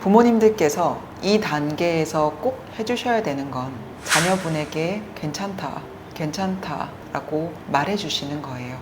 부모님들께서 이 단계에서 꼭 해주셔야 되는 건 자녀분에게 괜찮다, 괜찮다 라고 말해 주시는 거예요.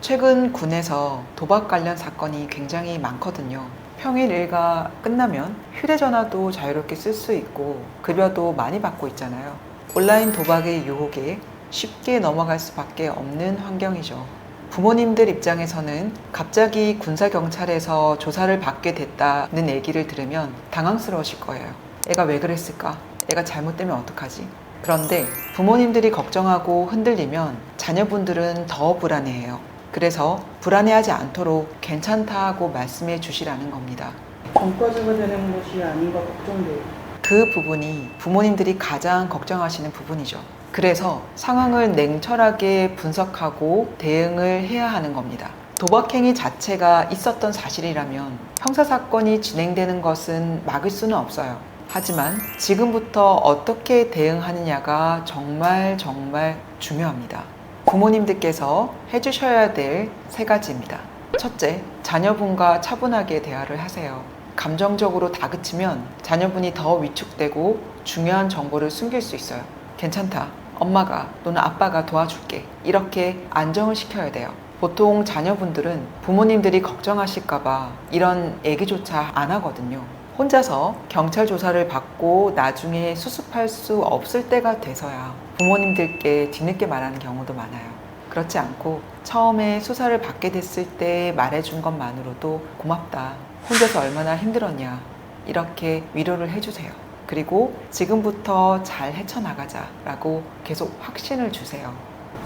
최근 군에서 도박 관련 사건이 굉장히 많거든요. 평일 일과 끝나면 휴대전화도 자유롭게 쓸 수 있고 급여도 많이 받고 있잖아요. 온라인 도박의 유혹에 쉽게 넘어갈 수밖에 없는 환경이죠. 부모님들 입장에서는 갑자기 군사경찰에서 조사를 받게 됐다는 얘기를 들으면 당황스러우실 거예요. 애가 왜 그랬을까? 애가 잘못되면 어떡하지? 그런데 부모님들이 걱정하고 흔들리면 자녀분들은 더 불안해해요. 그래서 불안해하지 않도록 괜찮다고 말씀해 주시라는 겁니다. 전과자가 되는 것이 아닌가 걱정돼요. 그 부분이 부모님들이 가장 걱정하시는 부분이죠. 그래서 상황을 냉철하게 분석하고 대응을 해야 하는 겁니다. 도박행위 자체가 있었던 사실이라면 형사사건이 진행되는 것은 막을 수는 없어요. 하지만 지금부터 어떻게 대응하느냐가 정말 정말 중요합니다. 부모님들께서 해주셔야 될 세 가지입니다. 첫째, 자녀분과 차분하게 대화를 하세요. 감정적으로 다그치면 자녀분이 더 위축되고 중요한 정보를 숨길 수 있어요. 괜찮다. 엄마가 또는 아빠가 도와줄게. 이렇게 안정을 시켜야 돼요. 보통 자녀분들은 부모님들이 걱정하실까봐 이런 얘기조차 안 하거든요. 혼자서 경찰 조사를 받고 나중에 수습할 수 없을 때가 돼서야 부모님들께 뒤늦게 말하는 경우도 많아요. 그렇지 않고 처음에 수사를 받게 됐을 때 말해준 것만으로도 고맙다. 혼자서 얼마나 힘들었냐. 이렇게 위로를 해주세요. 그리고 지금부터 잘 헤쳐나가자라고 계속 확신을 주세요.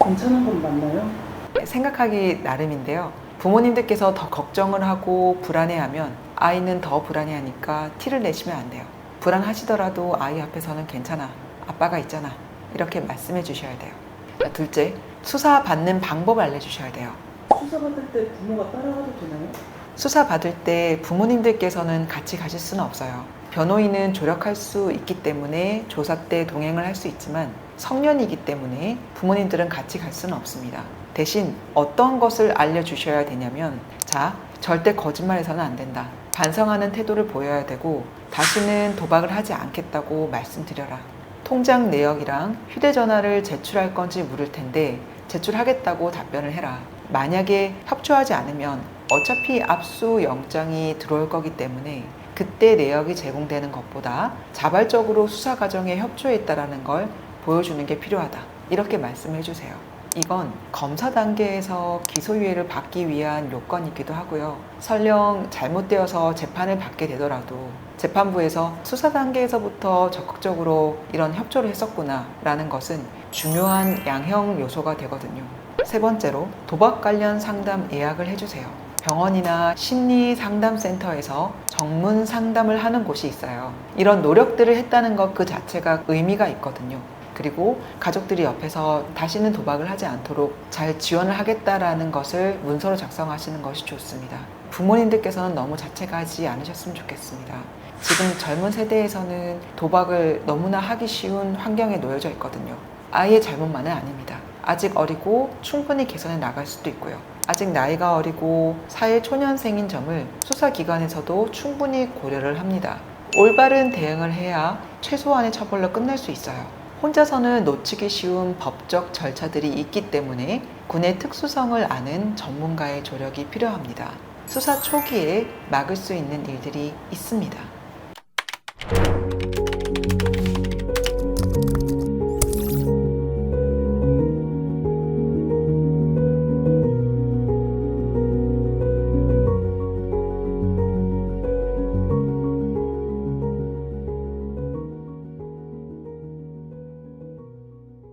괜찮은 건 맞나요? 생각하기 나름인데요. 부모님들께서 더 걱정을 하고 불안해하면 아이는 더 불안해하니까 티를 내시면 안 돼요. 불안하시더라도 아이 앞에서는 괜찮아. 아빠가 있잖아. 이렇게 말씀해 주셔야 돼요. 자, 둘째, 수사 받는 방법 알려주셔야 돼요. 수사받을 때 부모가 따라가도 되나요? 수사 받을 때 부모님들께서는 같이 가실 수는 없어요. 변호인은 조력할 수 있기 때문에 조사 때 동행을 할 수 있지만 성년이기 때문에 부모님들은 같이 갈 수는 없습니다. 대신 어떤 것을 알려주셔야 되냐면 자, 절대 거짓말해서는 안 된다. 반성하는 태도를 보여야 되고 다시는 도박을 하지 않겠다고 말씀드려라. 통장 내역이랑 휴대전화를 제출할 건지 물을 텐데 제출하겠다고 답변을 해라. 만약에 협조하지 않으면 어차피 압수 영장이 들어올 거기 때문에 그때 내역이 제공되는 것보다 자발적으로 수사 과정에 협조했다라는 걸 보여주는 게 필요하다. 이렇게 말씀해 주세요. 이건 검사 단계에서 기소유예를 받기 위한 요건이기도 하고요. 설령 잘못되어서 재판을 받게 되더라도 재판부에서 수사 단계에서부터 적극적으로 이런 협조를 했었구나라는 것은 중요한 양형 요소가 되거든요. 세 번째로 도박 관련 상담 예약을 해주세요. 병원이나 심리 상담센터에서 전문 상담을 하는 곳이 있어요. 이런 노력들을 했다는 것 그 자체가 의미가 있거든요. 그리고 가족들이 옆에서 다시는 도박을 하지 않도록 잘 지원을 하겠다라는 것을 문서로 작성하시는 것이 좋습니다. 부모님들께서는 너무 자책하지 않으셨으면 좋겠습니다. 지금 젊은 세대에서는 도박을 너무나 하기 쉬운 환경에 놓여져 있거든요. 아이의 잘못만은 아닙니다. 아직 어리고 충분히 개선해 나갈 수도 있고요. 아직 나이가 어리고 사회 초년생인 점을 수사기관에서도 충분히 고려를 합니다. 올바른 대응을 해야 최소한의 처벌로 끝날 수 있어요. 혼자서는 놓치기 쉬운 법적 절차들이 있기 때문에 군의 특수성을 아는 전문가의 조력이 필요합니다. 수사 초기에 막을 수 있는 일들이 있습니다.